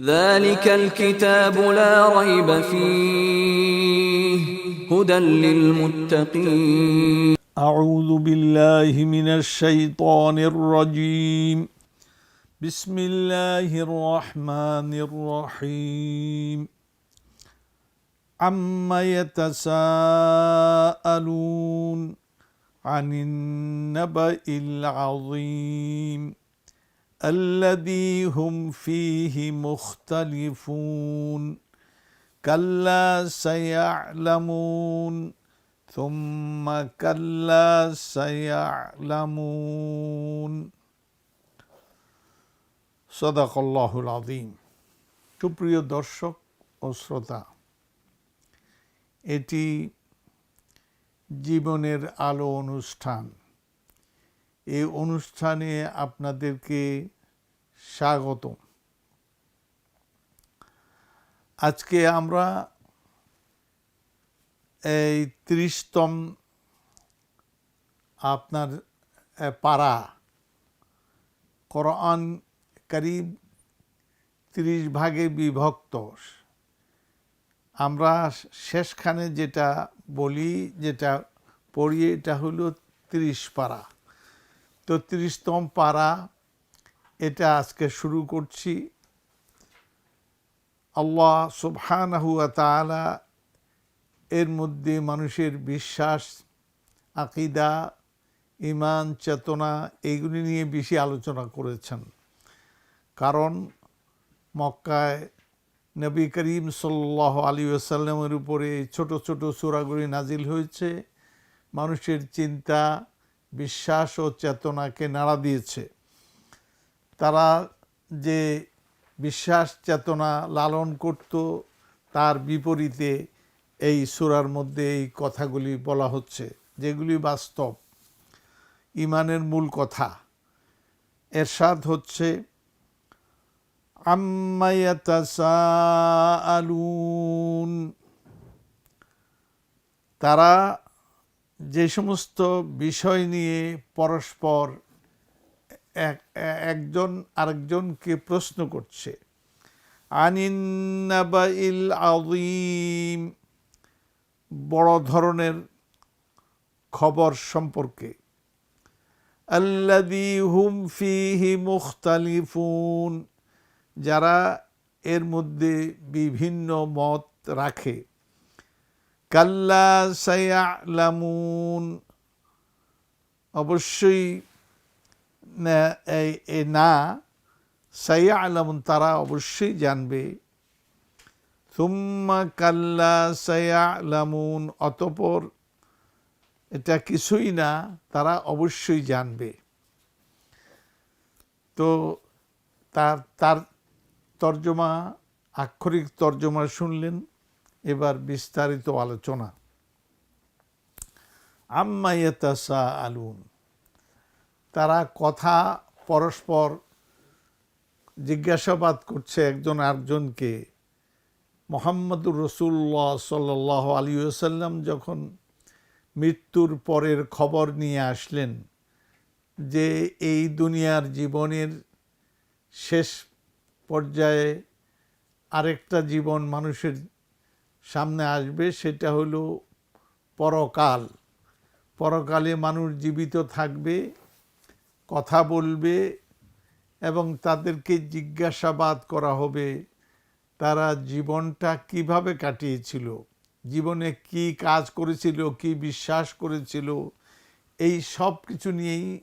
ذلك الكتاب لا ريب فيه هدى للمتقين. أعوذ بالله من الشيطان الرجيم. بسم الله الرحمن الرحيم. عما يتساءلون عن النبأ العظيم. الذي هم فيه مختلفون كلا سيعلمون ثم كلا سيعلمون صدق الله العظيم সুপ্রিয় দর্শক ও শ্রোতা এটি জীবনের আলো অনুষ্ঠান এই অনুষ্ঠানে আপনাদেরকে স্বাগত আজকে আমরা এই ত্রিশতম আপনার পারা, কোরআন করিব ত্রিশ ভাগে বিভক্ত। আমরা শেষখানে যেটা বলি, যেটা পড়ি, এটা হলো ত্রিশ পারা। তো ত্রিশতম পারা এটা আজকে শুরু করছি। আল্লাহ সুবহানাহু ওয়া তাআলা এর মধ্যে মানুষের বিশ্বাস, আকিদা ইমান চেতনা এইগুলি নিয়ে বেশি আলোচনা করেছেন। কারণ মক্কায় নবী করিম সাল্লাহ আলী আসাল্লামের উপরে ছোট ছোট সূরাগুলি নাজিল হয়েছে। মানুষের চিন্তা, বিশ্বাস ও চেতনাকে নাড়া দিয়েছে। তারা যে বিশ্বাস চেতনা লালন করত, তার বিপরীতে এই সুরার মধ্যে এই কথাগুলি বলা হচ্ছে, যেগুলি বাস্তব। ইমানের মূল কথা, এরশাদ হচ্ছে আলুন তারা যে সমস্ত বিষয় নিয়ে পরস্পর একজন আরেকজনকে প্রশ্ন করছে, আনিন্নাবাইল আযীম বড় ধরনের খবর সম্পর্কে আল্লাদি হুম ফিহি মুখতালিফুন যারা এর মধ্যে বিভিন্ন মত রাখে, কাল্লা সায়ালামুন অবশ্যই না- সাইয়া আলামুন তারা অবশ্যই জানবে। সুম্মা কাল্লা সাইয়া আলামুন অতপর এটা কিছুই না, তারা অবশ্যই জানবে। তো তার তার তর্জমা, আক্ষরিক তর্জমা শুনলেন, এবার বিস্তারিত আলোচনা। আম্মা ইয়াতাসা আলুন তারা কথা পরস্পর জিজ্ঞাসাবাদ করছে একজন আরেকজনকে। মোহাম্মদুর রসুল্লাহ সাল্লাহ আলী সাল্লাম যখন মৃত্যুর পরের খবর নিয়ে আসলেন যে এই দুনিয়ার জীবনের শেষ পর্যায়ে আরেকটা জীবন মানুষের সামনে আসবে, সেটা হলো পরকাল। পরকালে মানুষ জীবিত থাকবে কথা বলবে এবং তাদেরকে জিজ্ঞাসাবাদ করা হবে, তারা জীবনটা কীভাবে কাটিয়েছিল, জীবনে কি কাজ করেছিল, কি বিশ্বাস করেছিল, এই সব কিছু নিয়েই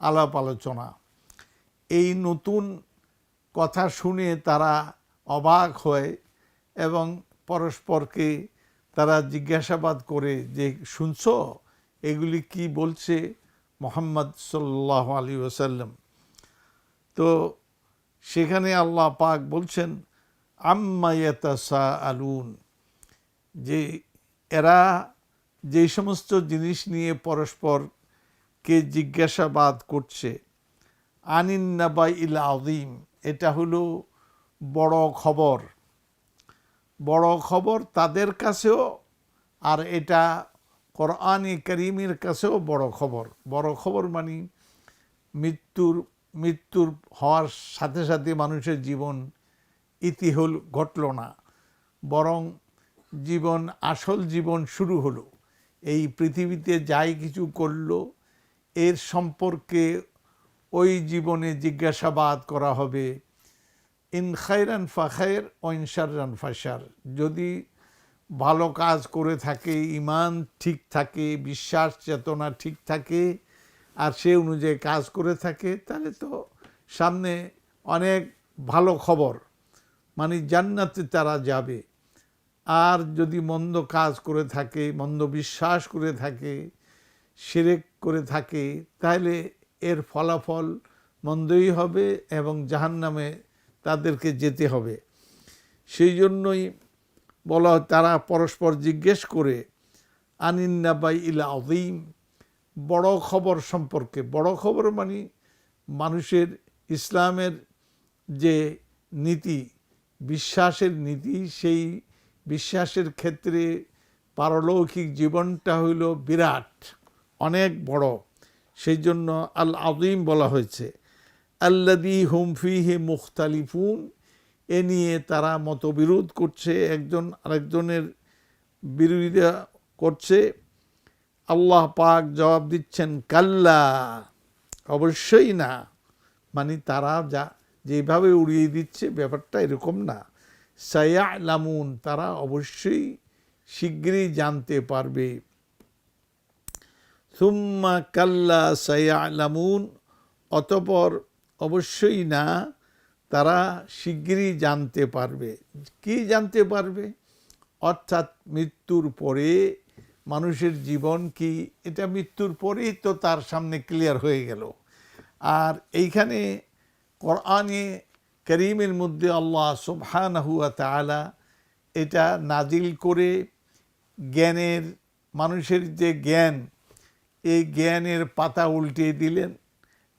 আলাপ আলোচনা। এই নতুন কথা শুনে তারা অবাক হয় এবং পরস্পরকে তারা জিজ্ঞাসাবাদ করে যে, শুনছো? এগুলি কি বলছে? মোহাম্মদ সাল্লাহ আলী ওসাল্লাম তো সেখানে আল্লাহ পাক বলছেন আম্মায়াতাসা আলুন যে এরা যে সমস্ত জিনিস নিয়ে পরস্পরকে জিজ্ঞাসাবাদ করছে আনিন্নাবা ইল আদিম এটা হলো বড় খবর। বড় খবর তাদের কাছেও, আর এটা কোরআনে করিমের কাছেও বড় খবর। বড় খবর মানে মৃত্যুর মৃত্যুর হওয়ার সাথে সাথে মানুষের জীবন ইতিহল ঘটল না, বরং জীবন, আসল জীবন শুরু হলো। এই পৃথিবীতে যাই কিছু করল, এর সম্পর্কে ওই জীবনে জিজ্ঞাসাবাদ করা হবে। ইন খাইরান ফাখায়ের ওইন শাররান ফাসার যদি ভালো কাজ করে থাকে, ইমান ঠিক থাকে, বিশ্বাস চেতনা ঠিক থাকে, আর সে অনুযায়ী কাজ করে থাকে, তাহলে তো সামনে অনেক ভালো খবর। মানে জান্নাতে তারা যাবে। আর যদি মন্দ কাজ করে থাকে, মন্দ বিশ্বাস করে থাকে সেরেক করে থাকে, তাহলে এর ফলাফল মন্দই হবে এবং জাহান্নামে তাদেরকে যেতে হবে। সেই জন্যই বলা, তারা পরস্পর জিজ্ঞেস করে, আনিন্নাবাই ইলা অদিম বড় খবর সম্পর্কে, বড় খবর মানে মানুষের ইসলামের যে নীতি, বিশ্বাসের নীতি, সেই বিশ্বাসের ক্ষেত্রে পারলৌকিক জীবনটা হইল বিরাট, অনেক বড়। সেই জন্য আল আদিম বলা হয়েছে আল্লাদি হুমফিহে মুখতালিফুন। এ নিয়ে তারা মতবিরোধ করছে, একজন আরেকজনের বিরোধিতা করছে। আল্লাহ পাক জবাব দিচ্ছেন, কাল্লা। অবশ্যই না। মানে তারা যা, যেভাবে উড়িয়ে দিচ্ছে, ব্যাপারটা এরকম না। সায়া লামুন তারা অবশ্যই শীঘ্রই জানতে পারবে। সুম্মা কাল্লা সায়া লামুন অতপর অবশ্যই না। তারা শীঘ্রই জানতে পারবে। কি জানতে পারবে? অর্থাৎ মৃত্যুর পরে মানুষের জীবন কি? এটা মৃত্যুর পরেই তো তার সামনে ক্লিয়ার হয়ে গেল। আর এইখানে কোরআনে করিমের মধ্যে আল্লাহ সুবহানাহুয়া তাআলা এটা নাজিল করে জ্ঞানের, মানুষের যে জ্ঞান, এই জ্ঞানের পাতা উল্টে দিলেন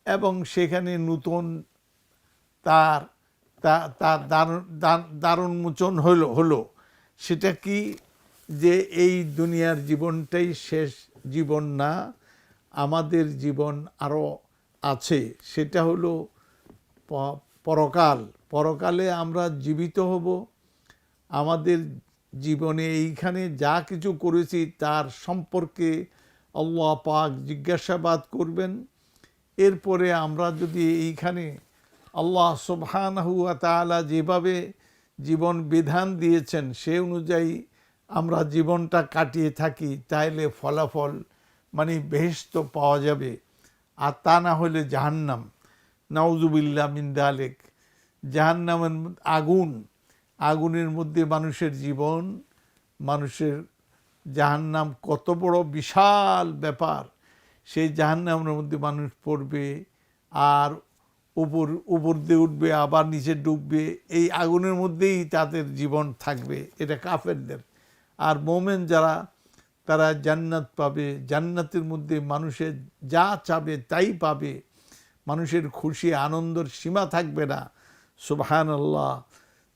এবং সেখানে নূতন তার তার দারুণ দার- দারুণমোচন হলো হলো। সেটা কি যে এই দুনিয়ার জীবনটাই শেষ জীবন না, আমাদের জীবন আরও আছে। সেটা হলো পরকাল। পরকালে আমরা জীবিত হব। আমাদের জীবনে এইখানে যা কিছু করেছি তার সম্পর্কে আল্লাহ পাক জিজ্ঞাসাবাদ করবেন। এরপরে আমরা যদি এইখানে আল্লাহ সুবহানাহু ওয়া তাআলা যেভাবে জীবন বিধান দিয়েছেন, সে অনুযায়ী আমরা জীবনটা কাটিয়ে থাকি, তাইলে ফলাফল মানে বেহেশত পাওয়া যাবে। আর তা না হলে জাহান্নাম। নাউজুবিল্লা মিন্দালেক জাহান্নামের আগুন, আগুনের মধ্যে মানুষের জীবন, মানুষের জাহান্নাম কত বড় বিশাল ব্যাপার। সেই জাহান্নামের মধ্যে মানুষ পড়বে, আর উপর উপর দিয়ে উঠবে, আবার নিচে ডুববে, এই আগুনের মধ্যেই তাদের জীবন থাকবে। এটা কাফেরদের। আর মোমেন যারা, তারা জান্নাত পাবে। জান্নাতের মধ্যে মানুষের যা চাবে তাই পাবে। মানুষের খুশি, আনন্দর সীমা থাকবে না। সুবহান আল্লাহ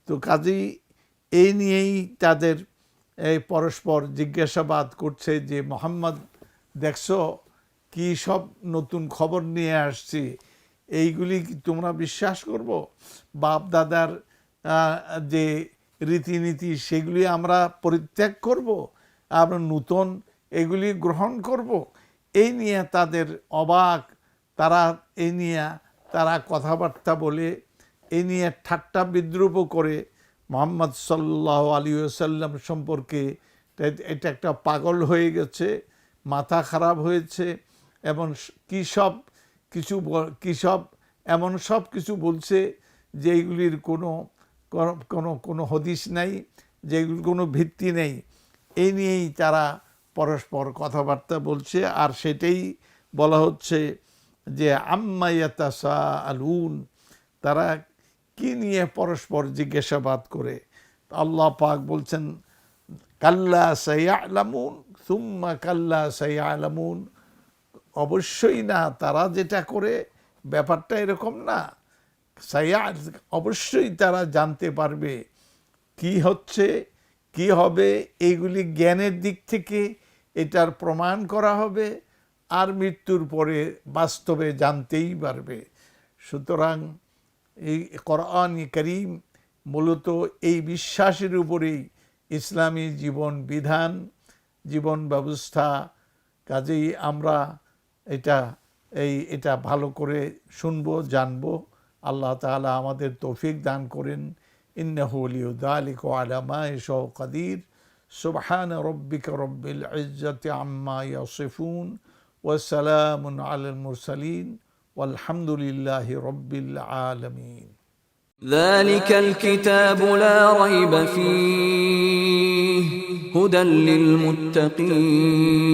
তো কাজেই এই নিয়েই তাদের এই পরস্পর জিজ্ঞাসাবাদ করছে যে, মোহাম্মদ, দেখছ কি সব নতুন খবর নিয়ে আসছি? এইগুলি তোমরা বিশ্বাস করব? বাপ দাদার যে রীতিনীতি, সেগুলি আমরা পরিত্যাগ করব? আমরা নূতন এগুলি গ্রহণ করব? এই নিয়ে তাদের অবাক। তারা এই নিয়ে তারা কথাবার্তা বলে, এই নিয়ে ঠাট্টা বিদ্রুপও করে। মোহাম্মদ সাল্লাহ আলী সাল্লাম সম্পর্কে এটা একটা পাগল হয়ে গেছে, মাথা খারাপ হয়েছে, এবং কী সব কিছু কী সব, এমন সব কিছু বলছে যেগুলির কোনো কোনো- কোনো হদিস নাই যেগুলির কোনো ভিত্তি নেই। এই নিয়েই তারা পরস্পর কথাবার্তা বলছে। আর সেটাই বলা হচ্ছে যে আম্মাইয়াতা আম্মাইয়াতাসা আলুন তারা কি নিয়ে পরস্পর জিজ্ঞাসাবাদ করে? আল্লাহ পাক বলছেন, কাল্লা সাইয়ালামুন, সুম্মা কাল্লা সাইয়ালামুন। অবশ্যই না, তারা যেটা করে ব্যাপারটা এরকম না। সাইয়া, অবশ্যই তারা জানতে পারবে কি হচ্ছে, কি হবে এইগুলি জ্ঞানের দিক থেকে এটার প্রমাণ করা হবে আর মৃত্যুর পরে বাস্তবে জানতেই পারবে। সুতরাং এই কোরআন করিম মূলত এই বিশ্বাসের উপরেই ইসলামী জীবন বিধান, জীবন ব্যবস্থা, কাজেই আমরা এটা এই এটা ভালো করে শুনবো জানবো আল্লাহ তাআলা আমাদের তৌফিক দান করেন ইন্নাহু লিউযালিক আলা মা ইয়াশাউ কাদির সুবহান রব্বিকা রব্বিল ইজ্জাতি আম্মা ইয়াসিফুন ওয়া সালামুন আলাল মুরসালিন والحمد لله رب العالمين ذلك الكتاب لا ريب فيه هدى للمتقين